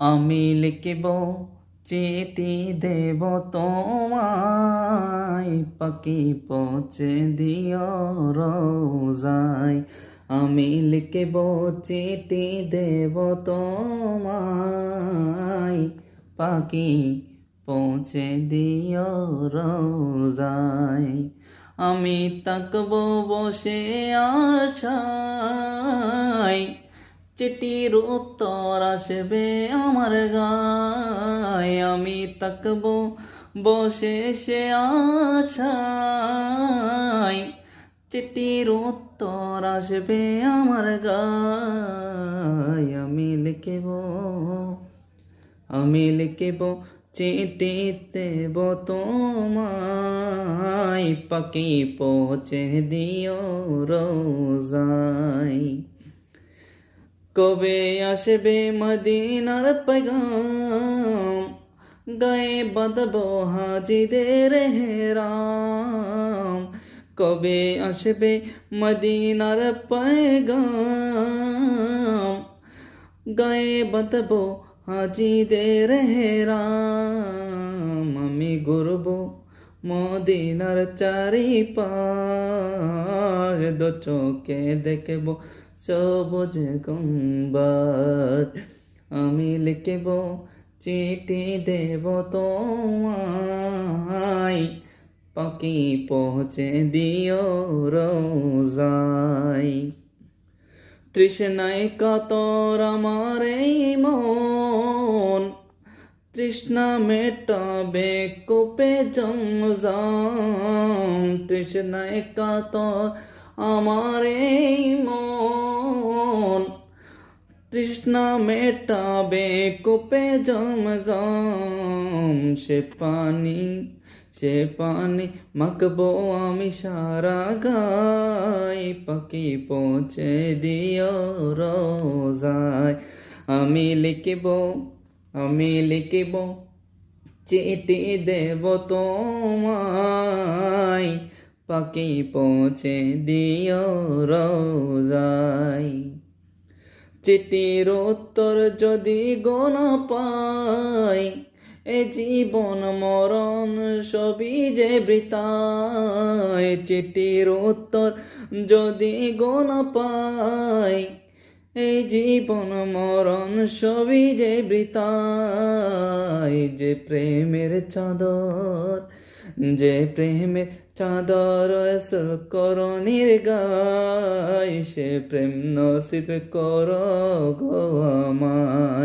আমি লিখিব চিঠি দেব তোমায়, পাখি পৌঁছে দিও রোজায়। আমি লিখিব চিঠি দেব তোমায়, পাখি পৌঁছে দিও রোজায়। আমি তাকব বসে আশায় চিঠির উত্তর আসবে আমার গায়। আমি তাকব, বসে সে আশায় চিঠির উত্তর আসবে আমার গায়। আমি লিখিব আমি লিখিব চিঠি দেব তোমায়। পাখি পৌঁছে দিও রোজাই কবে আসবে মদিনার পেগাম গায়ে বাঁধব হাজিদের হেরাম। কবে আসবে মদিনার পেগাম গায়ে বাঁধব হাজিদের হেরাম। আমি গর্ব মদিনার চারি পাশ দো দেখব সবুজ গম্বার আমি লিখব, চিঠি দেব তোমায়। পাখি পৌঁছে দিও রোজাই তৃষ্ণায় কাতর আমার এই মন। তৃষ্ণা মেটাবে কোপে জমজাম। তৃষ্ণায় কাতর আমার এই মন। তৃষ্ণা মেটাবে, কোপে জমজাম। সে পানি সে পানি, মাখবো আমি সারা গাই পাখি পৌঁছে দিও রোজায়। আমি লিখিব আমি লিখিব, চিঠি দেব তোমায়। পাখি পৌঁছে দিও রোজাই চিঠির উত্তর যদি গণ পাই, এ জীবন মরণ সবই যে বৃতায় চিঠির উত্তর যদি গণ পাই এই জীবন মরণ সবই যে বৃতায় যে প্রেমের চাদর, যে প্রেমের চাদর করণীর গায়, সে প্রেম নসিব কর গো আমায়।